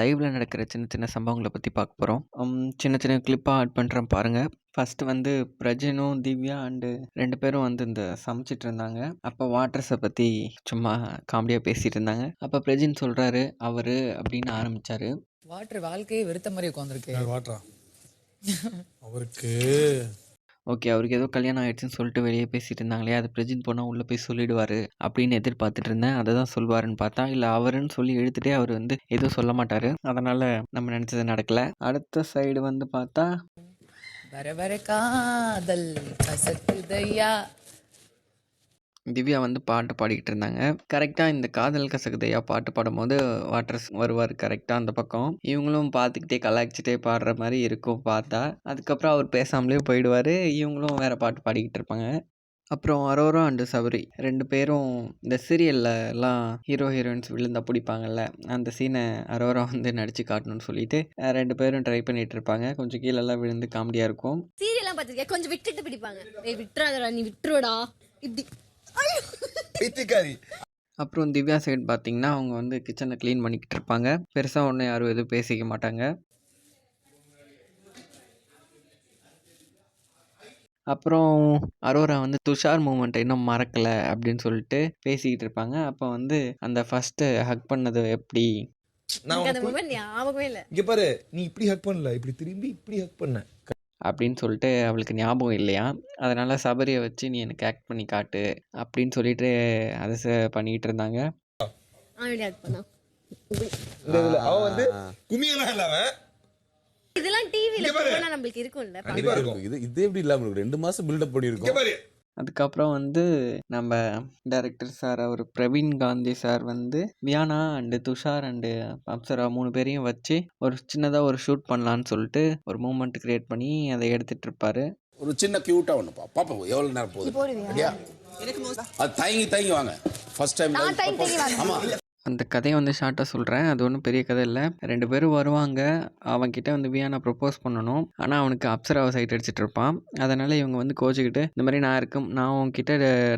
லைவ்ல நடக்கிற சின்ன சின்ன சம்பவங்கள பத்தி பார்க்க போறோம். ம் சின்ன சின்ன கிளிப்பா ஆட் பண்றேன் பாருங்க. ஃபர்ஸ்ட்டு வந்து பிரஜினும், திவ்யா அண்டு 2 பேரும் வந்து இந்த சமைச்சிட்டு இருந்தாங்க. அப்போ வாட்டர்ஸ பத்தி சும்மா காமெடியா பேசிட்டு இருந்தாங்க. அப்ப பிரஜின் சொல்றாரு, அவரு அப்படின்னு ஆரம்பிச்சாரு. வாட்டர் வாழ்க்கையே வெறுத்த மாதிரி உட்காந்துருக்கு வாட்டரா அவருக்கு ஓகே. அவருக்கு ஏதோ கல்யாணம் ஆயிடுச்சுன்னு சொல்லிட்டு வெளியே பேசிட்டு இருந்தாங்களே, அது பிரஜின் போனால் உள்ளே போய் சொல்லிடுவாரு அப்படின்னு எதிர்பார்த்துட்டு இருந்தேன். அதை தான் சொல்வாருன்னு பார்த்தா, இல்லை அவருன்னு சொல்லி எழுத்துட்டே அவர் வந்து எதுவும் சொல்ல மாட்டார் அதனால் நம்ம நினச்சது நடக்கலை அடுத்த சைடு வந்து பார்த்தா வர வர காதல் கசக்குதையா திவ்யா வந்து பாட்டு பாடிக்கிட்டு இருந்தாங்க. கரெக்டாக இந்த காதல் கசக்குதையா பாட்டு பாடும்போது வாட்டர்ஸ் வருவார் கரெக்டாக அந்த பக்கம். இவங்களும் பார்த்துக்கிட்டே கலாய்ச்சிட்டே பாடுற மாதிரி இருக்கும் பார்த்தா. அதுக்கப்புறம் அவர் பேசாமலே போயிடுவாரு. இவங்களும் வேறு பாட்டு பாடிக்கிட்டு இருப்பாங்க. அப்புறம் அரோரா அண்டு சபரி ரெண்டு பேரும் இந்த சீரியலில் எல்லாம் ஹீரோ, ஹீரோயின்ஸ் விழுந்தா பிடிப்பாங்கல்ல அந்த சீனை அரோரா வந்து நடிச்சு காட்டணும்னு சொல்லிட்டு, ரெண்டு பேரும் ட்ரை பண்ணிட்டு இருப்பாங்க. கொஞ்சம் கீழெல்லாம் விழுந்து காமெடியா இருக்கும். சீரியல்லாம் பார்த்துருக்கேன் கொஞ்சம் விட்டுட்டு பிடிப்பாங்க ஏய் விட்டுறாதடா நீ விட்டுருடா இப்படி பைத்தியக்காரி அப்புறம் திவ்யா சைடு பார்த்தீங்கன்னா, அவங்க வந்து கிச்சன கிளீன் பண்ணிக்கிட்டு இருப்பாங்க. பெருசா ஒண்ணும் யாரும் எதுவும் பேசிக்க மாட்டாங்க. அப்புறம் அரோரா வந்து துஷார் மூமெண்ட்ட இன்னும் மறக்கல அப்படின்னு சொல்லிட்டு பேசிக்கிட்டு இருப்பாங்க. அப்ப வந்து அந்த ஃபர்ஸ்ட்டு ஹக் பண்ணது எப்படி? நான் மூமெண்ட் ஞாபகமே இல்ல இங்க பாரு நீ இப்படி ஹக் பண்ணல இப்படி திரும்பி இப்படி ஹக் பண்ண அப்படின்னு சொல்லிட்டு அவளுக்கு ஞாபகம் இல்லையாம். அதனால சபரிய வச்சு நீ எனக்கு ஆக்ட் பண்ணி காட்டு அப்படின்னு சொல்லிட்டு அத பண்ணிக்கிட்டு இருந்தாங்க. அவன் பண்ணா. வந்து குமியெல்லாம் இல்ல அவன். இதெல்லாம் டிவில நம்மளுக்கு இருக்கும்ல. கண்டிப்பா இருக்கும். இது இது எப்படி இல்லாம ரெண்டு மாசம் பில்டப் இங்க பண்ணியிருக்கோம். பாரு. அதுக்கப்புறம் வந்து நம்ம டைரக்டர் சார் அவர் பிரவீன் காந்தி சார் வந்து வியானா அண்டு துஷார் அண்டு அப்சரா 3 பேரையும் வச்சு ஒரு சின்னதா ஒரு ஷூட் பண்ணலான்னு சொல்லிட்டு ஒரு மூமெண்ட் கிரியேட் பண்ணி அத எடுத்துட்டு இருப்பாரு. ஒரு சின்ன கியூட்டா ஒன்று பா பாப்போம் எவ்வளோ நேரம் போகுது? அது தயங்கி தயங்கி வாங்க. ஃபர்ஸ்ட் டைம் ஆமா. அந்த கதையை வந்து ஷார்ட்டாக சொல்கிறேன் அது ஒன்றும் பெரிய கதை இல்லை ரெண்டு பேரும் வருவாங்க. அவன்கிட்ட வந்து வியானா ப்ரப்போஸ் பண்ணணும். ஆனால் அவனுக்கு அப்சராவை சைட் அடிச்சிட்டு இருப்பான். அதனால் இவங்க வந்து கோச்சிக்கிட்டு இந்த மாதிரி நான் இருக்கும் நான் உன்கிட்ட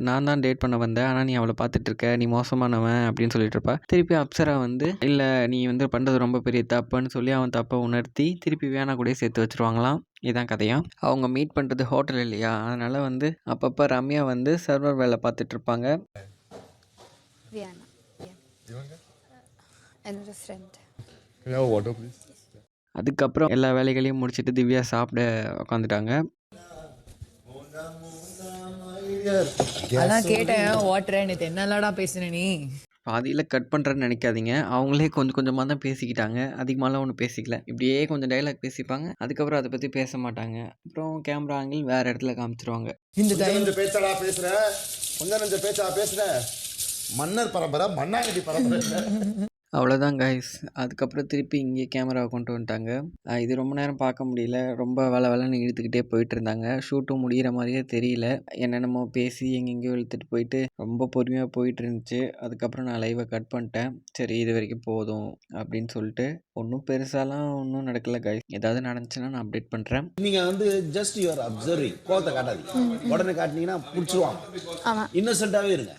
நான் தான் டேட் பண்ண வந்தேன். ஆனால் நீ அவளை பார்த்துட்டு இருக்க. நீ மோசமானவன் அப்படின்னு சொல்லிட்டு இருப்பா. திருப்பி அப்சரா வந்து, இல்லை நீ வந்து பண்ணுறது ரொம்ப பெரிய தப்புன்னு சொல்லி அவன் தப்பை உணர்த்தி, திருப்பி வியானா கூடயே சேர்த்து வச்சுருவாங்களாம். இதுதான் கதையா அவங்க மீட் பண்ணுறது ஹோட்டல் இல்லையா? அதனால் வந்து அப்பப்போ ரம்யா வந்து சர்வர் வேலை பார்த்துட்டு இருப்பாங்க. வியானா என்னோட ஃப்ரெண்ட் வாட்டர் ப்ளீஸ் அதுக்கப்புறம் எல்லா வேலைகளையும் முடிச்சுட்டு திவ்யா சாப்பிட உட்காந்துட்டாங்க. அதான் கேட்டேன் வாட்டர் நேத்து என்னலடா பேசுன நீ பாதியில கட் பண்றேன்னு நினைக்காதீங்க. அவங்களே கொஞ்சம் கொஞ்சமா தான் பேசிக்கிட்டாங்க. அதிகமாலாம் ஒண்ணும் பேசிக்கல. இப்படியே கொஞ்சம் டயலாக் பேசிப்பாங்க. அதுக்கப்புறம் அத பத்தி பேச மாட்டாங்க. அப்புறம் கேமரா ஆங்கிள் வேற இடத்துல காமிச்சிருவாங்க. இந்த பேச்சடா பேசுற கொஞ்சம் பேச்சா பேசுற மன்னர் பரம்பரை மண்ணாங்கட்டி பரம்பரை அவ்வளோதான் காய்ஸ். அதுக்கப்புறம் திருப்பி இங்கே கேமராவ கொண்டு வந்துட்டாங்க. இது ரொம்ப நேரம் பார்க்க முடியல. ரொம்ப வள வளன்னு இழுத்துக்கிட்டே போயிட்டுருந்தாங்க. ஷூட்டும் முடியிற மாரியே தெரியல. என்னென்னமோ பேசி எங்கெங்கேயோ இழுத்துட்டு போயிட்டு ரொம்ப பொறுமையா போயிட்டுருந்துச்சு. அதுக்கப்புறம் நான் லைவ கட் பண்ணிட்டேன். சரி இது வரைக்கும் போதும் அப்படின்னு சொல்லிட்டு. ஒண்ணும் பெருசாலாம் ஒண்ணும் நடக்கல காய்ஸ். ஏதாவது நடந்துச்சுன்னா நான் அப்டேட் பண்றேன். நீங்க வந்து ஜஸ்ட் யுவர் அப்சர்விங் கோவத்தை காட்டாதீங்க உடனே காட்டினீங்கன்னா பிடிச்சிருவான் ஆமா இன்னசென்ட்டாவே இருங்க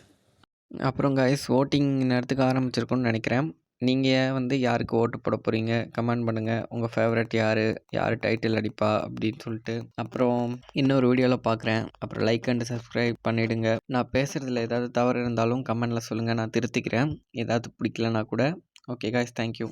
அப்புறம் காய்ஸ் ஓட்டிங் நேரத்துக்கு ஆரம்பிச்சிருக்கோன்னு நினைக்கிறேன். நீங்கள் வந்து யாருக்கு ஓட்டு போட போகிறீங்க கமெண்ட் பண்ணுங்கள் உங்கள் ஃபேவரட் யார் யார் டைட்டில் அடிப்பா? அப்படின்னு சொல்லிட்டு. அப்புறம் இன்னொரு வீடியோவில் பார்க்குறேன். அப்புறம் லைக் அண்ட் சப்ஸ்கிரைப் பண்ணிவிடுங்க நான் பேசுகிறதுல ஏதாவது தவறு இருந்தாலும் கமெண்டில் சொல்லுங்கள் நான் திருத்திக்கிறேன். ஏதாவது பிடிக்கலனா கூட. Okay guys thank you.